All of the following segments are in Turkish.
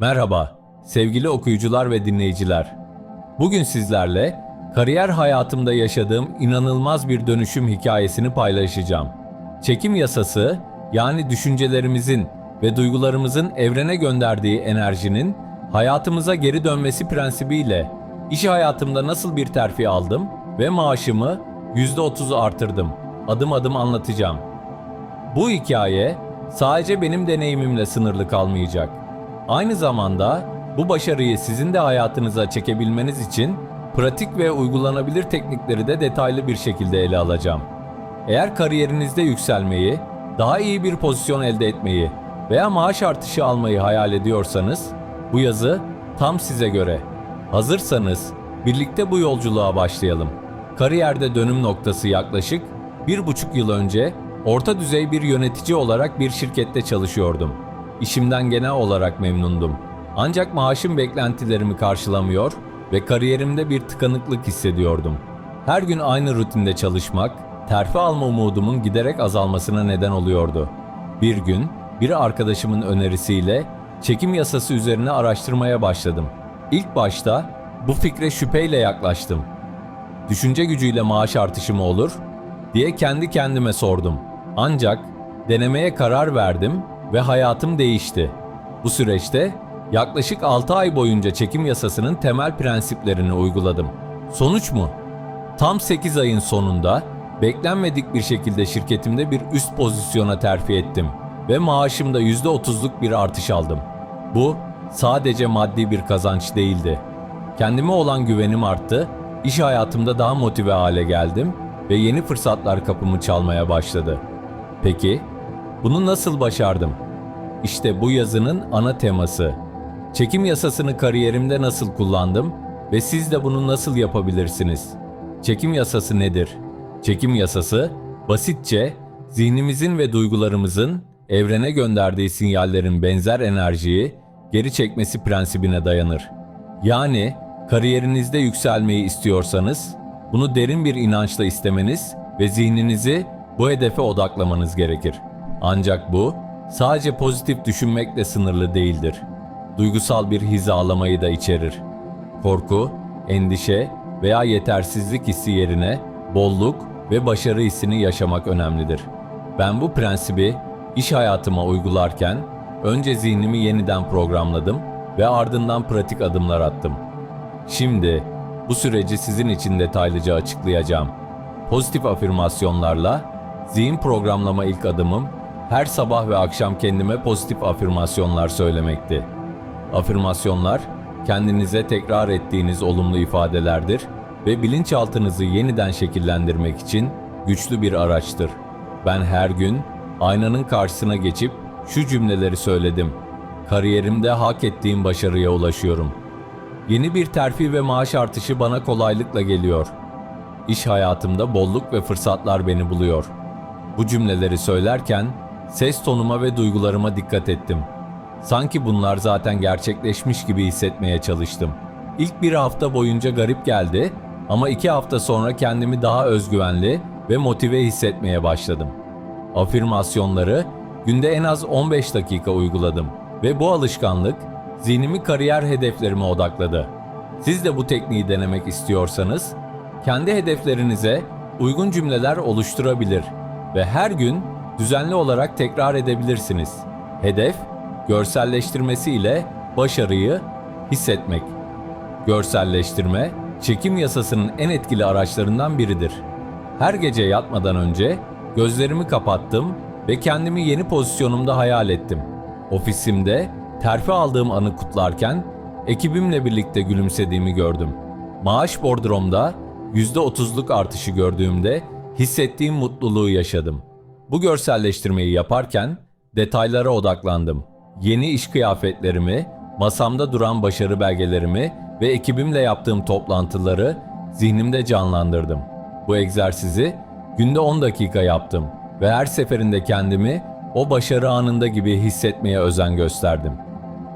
Merhaba sevgili okuyucular ve dinleyiciler. Bugün sizlerle kariyer hayatımda yaşadığım inanılmaz bir dönüşüm hikayesini paylaşacağım. Çekim yasası yani düşüncelerimizin ve duygularımızın evrene gönderdiği enerjinin hayatımıza geri dönmesi prensibiyle iş hayatımda nasıl bir terfi aldım ve maaşımı %30'u artırdım. Adım adım anlatacağım. Bu hikaye sadece benim deneyimimle sınırlı kalmayacak. Aynı zamanda bu başarıyı sizin de hayatınıza çekebilmeniz için pratik ve uygulanabilir teknikleri de detaylı bir şekilde ele alacağım. Eğer kariyerinizde yükselmeyi, daha iyi bir pozisyon elde etmeyi veya maaş artışı almayı hayal ediyorsanız bu yazı tam size göre. Hazırsanız birlikte bu yolculuğa başlayalım. Kariyerde dönüm noktası yaklaşık bir buçuk yıl önce orta düzey bir yönetici olarak bir şirkette çalışıyordum. İşimden genel olarak memnundum. Ancak maaşım beklentilerimi karşılamıyor ve kariyerimde bir tıkanıklık hissediyordum. Her gün aynı rutinde çalışmak, terfi alma umudumun giderek azalmasına neden oluyordu. Bir gün bir arkadaşımın önerisiyle çekim yasası üzerine araştırmaya başladım. İlk başta bu fikre şüpheyle yaklaştım. Düşünce gücüyle maaş artışı mı olur diye kendi kendime sordum. Ancak denemeye karar verdim ve hayatım değişti. Bu süreçte yaklaşık 6 ay boyunca çekim yasasının temel prensiplerini uyguladım. Sonuç mu? Tam 8 ayın sonunda beklenmedik bir şekilde şirketimde bir üst pozisyona terfi ettim ve maaşımda %30'luk bir artış aldım. Bu sadece maddi bir kazanç değildi. Kendime olan güvenim arttı, iş hayatımda daha motive hale geldim ve yeni fırsatlar kapımı çalmaya başladı. Peki, bunu nasıl başardım? İşte bu yazının ana teması. Çekim yasasını kariyerimde nasıl kullandım ve siz de bunu nasıl yapabilirsiniz? Çekim yasası nedir? Çekim yasası, basitçe zihnimizin ve duygularımızın evrene gönderdiği sinyallerin benzer enerjiyi geri çekmesi prensibine dayanır. Yani kariyerinizde yükselmeyi istiyorsanız bunu derin bir inançla istemeniz ve zihninizi bu hedefe odaklamanız gerekir. Ancak bu sadece pozitif düşünmekle sınırlı değildir. Duygusal bir hizalamayı da içerir. Korku, endişe veya yetersizlik hissi yerine bolluk ve başarı hissini yaşamak önemlidir. Ben bu prensibi iş hayatıma uygularken önce zihnimi yeniden programladım ve ardından pratik adımlar attım. Şimdi bu süreci sizin için detaylıca açıklayacağım. Pozitif afirmasyonlarla zihin programlama ilk adımım her sabah ve akşam kendime pozitif afirmasyonlar söylemekti. Afirmasyonlar kendinize tekrar ettiğiniz olumlu ifadelerdir ve bilinçaltınızı yeniden şekillendirmek için güçlü bir araçtır. Ben her gün aynanın karşısına geçip şu cümleleri söyledim. Kariyerimde hak ettiğim başarıya ulaşıyorum. Yeni bir terfi ve maaş artışı bana kolaylıkla geliyor. İş hayatımda bolluk ve fırsatlar beni buluyor. Bu cümleleri söylerken ses tonuma ve duygularıma dikkat ettim. Sanki bunlar zaten gerçekleşmiş gibi hissetmeye çalıştım. İlk bir hafta boyunca garip geldi ama iki hafta sonra kendimi daha özgüvenli ve motive hissetmeye başladım. Afirmasyonları günde en az 15 dakika uyguladım ve bu alışkanlık zihnimi kariyer hedeflerime odakladı. Siz de bu tekniği denemek istiyorsanız kendi hedeflerinize uygun cümleler oluşturabilir ve her gün düzenli olarak tekrar edebilirsiniz. Hedef, görselleştirmesi ile başarıyı hissetmek. Görselleştirme, çekim yasasının en etkili araçlarından biridir. Her gece yatmadan önce gözlerimi kapattım ve kendimi yeni pozisyonumda hayal ettim. Ofisimde terfi aldığım anı kutlarken ekibimle birlikte gülümsediğimi gördüm. Maaş bordromda %30'luk artışı gördüğümde hissettiğim mutluluğu yaşadım. Bu görselleştirmeyi yaparken detaylara odaklandım. Yeni iş kıyafetlerimi, masamda duran başarı belgelerimi ve ekibimle yaptığım toplantıları zihnimde canlandırdım. Bu egzersizi günde 10 dakika yaptım ve her seferinde kendimi o başarı anında gibi hissetmeye özen gösterdim.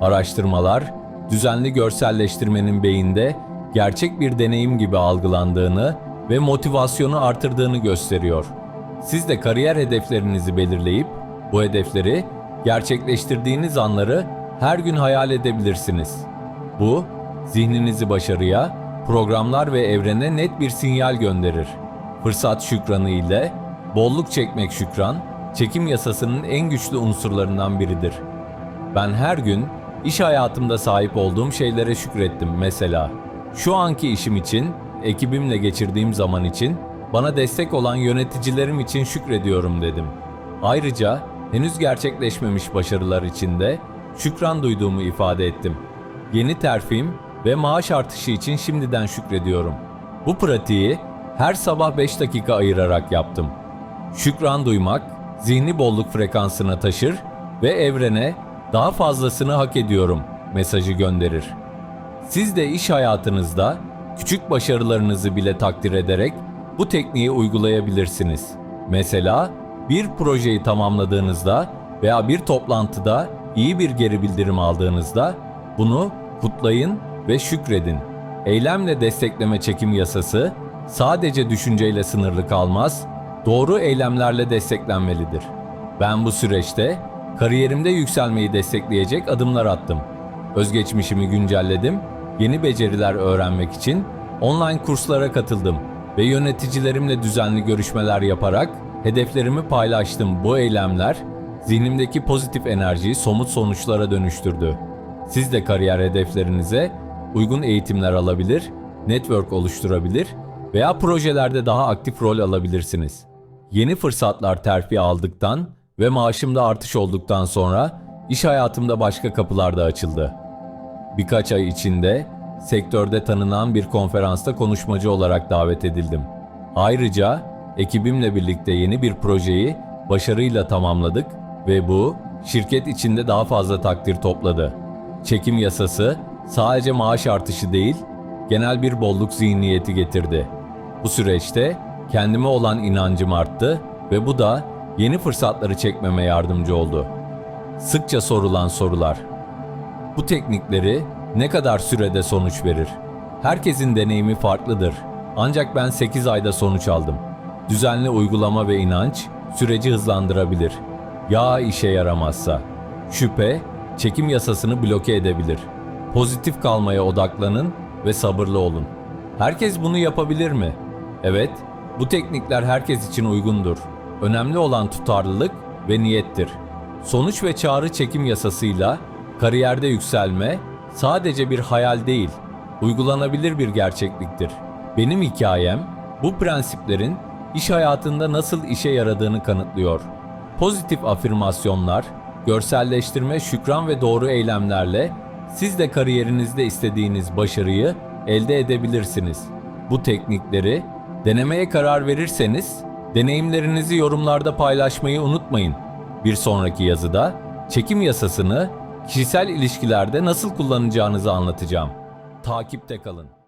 Araştırmalar, düzenli görselleştirmenin beyinde gerçek bir deneyim gibi algılandığını ve motivasyonu artırdığını gösteriyor. Siz de kariyer hedeflerinizi belirleyip bu hedefleri gerçekleştirdiğiniz anları her gün hayal edebilirsiniz. Bu, zihninizi başarıya, programlar ve evrene net bir sinyal gönderir. Fırsat şükranı ile bolluk çekmek şükran, çekim yasasının en güçlü unsurlarından biridir. Ben her gün iş hayatımda sahip olduğum şeylere şükrettim mesela. Şu anki işim için, ekibimle geçirdiğim zaman için, bana destek olan yöneticilerim için şükrediyorum dedim. Ayrıca henüz gerçekleşmemiş başarılar için de şükran duyduğumu ifade ettim. Yeni terfim ve maaş artışı için şimdiden şükrediyorum. Bu pratiği her sabah 5 dakika ayırarak yaptım. Şükran duymak, zihni bolluk frekansına taşır ve evrene daha fazlasını hak ediyorum mesajı gönderir. Siz de iş hayatınızda küçük başarılarınızı bile takdir ederek bu tekniği uygulayabilirsiniz. Mesela bir projeyi tamamladığınızda veya bir toplantıda iyi bir geri bildirim aldığınızda bunu kutlayın ve şükredin. Eylemle destekleme çekim yasası sadece düşünceyle sınırlı kalmaz, doğru eylemlerle desteklenmelidir. Ben bu süreçte kariyerimde yükselmeyi destekleyecek adımlar attım. Özgeçmişimi güncelledim, yeni beceriler öğrenmek için online kurslara katıldım ve yöneticilerimle düzenli görüşmeler yaparak hedeflerimi paylaştım. Bu eylemler zihnimdeki pozitif enerjiyi somut sonuçlara dönüştürdü. Siz de kariyer hedeflerinize uygun eğitimler alabilir, network oluşturabilir veya projelerde daha aktif rol alabilirsiniz. Yeni fırsatlar terfi aldıktan ve maaşımda artış olduktan sonra iş hayatımda başka kapılar da açıldı. Birkaç ay içinde sektörde tanınan bir konferansta konuşmacı olarak davet edildim. Ayrıca ekibimle birlikte yeni bir projeyi başarıyla tamamladık ve bu şirket içinde daha fazla takdir topladı. Çekim yasası sadece maaş artışı değil, genel bir bolluk zihniyeti getirdi. Bu süreçte kendime olan inancım arttı ve bu da yeni fırsatları çekmeme yardımcı oldu. Sıkça sorulan sorular. Bu teknikleri ne kadar sürede sonuç verir? Herkesin deneyimi farklıdır. Ancak ben 8 ayda sonuç aldım. Düzenli uygulama ve inanç süreci hızlandırabilir. Ya işe yaramazsa? Şüphe çekim yasasını bloke edebilir. Pozitif kalmaya odaklanın ve sabırlı olun. Herkes bunu yapabilir mi? Evet, bu teknikler herkes için uygundur. Önemli olan tutarlılık ve niyettir. Sonuç ve çağrı çekim yasasıyla kariyerde yükselme sadece bir hayal değil, uygulanabilir bir gerçekliktir. Benim hikayem bu prensiplerin iş hayatında nasıl işe yaradığını kanıtlıyor. Pozitif afirmasyonlar, görselleştirme, şükran ve doğru eylemlerle siz de kariyerinizde istediğiniz başarıyı elde edebilirsiniz. Bu teknikleri denemeye karar verirseniz deneyimlerinizi yorumlarda paylaşmayı unutmayın. Bir sonraki yazıda çekim yasasını kişisel ilişkilerde nasıl kullanacağınızı anlatacağım. Takipte kalın.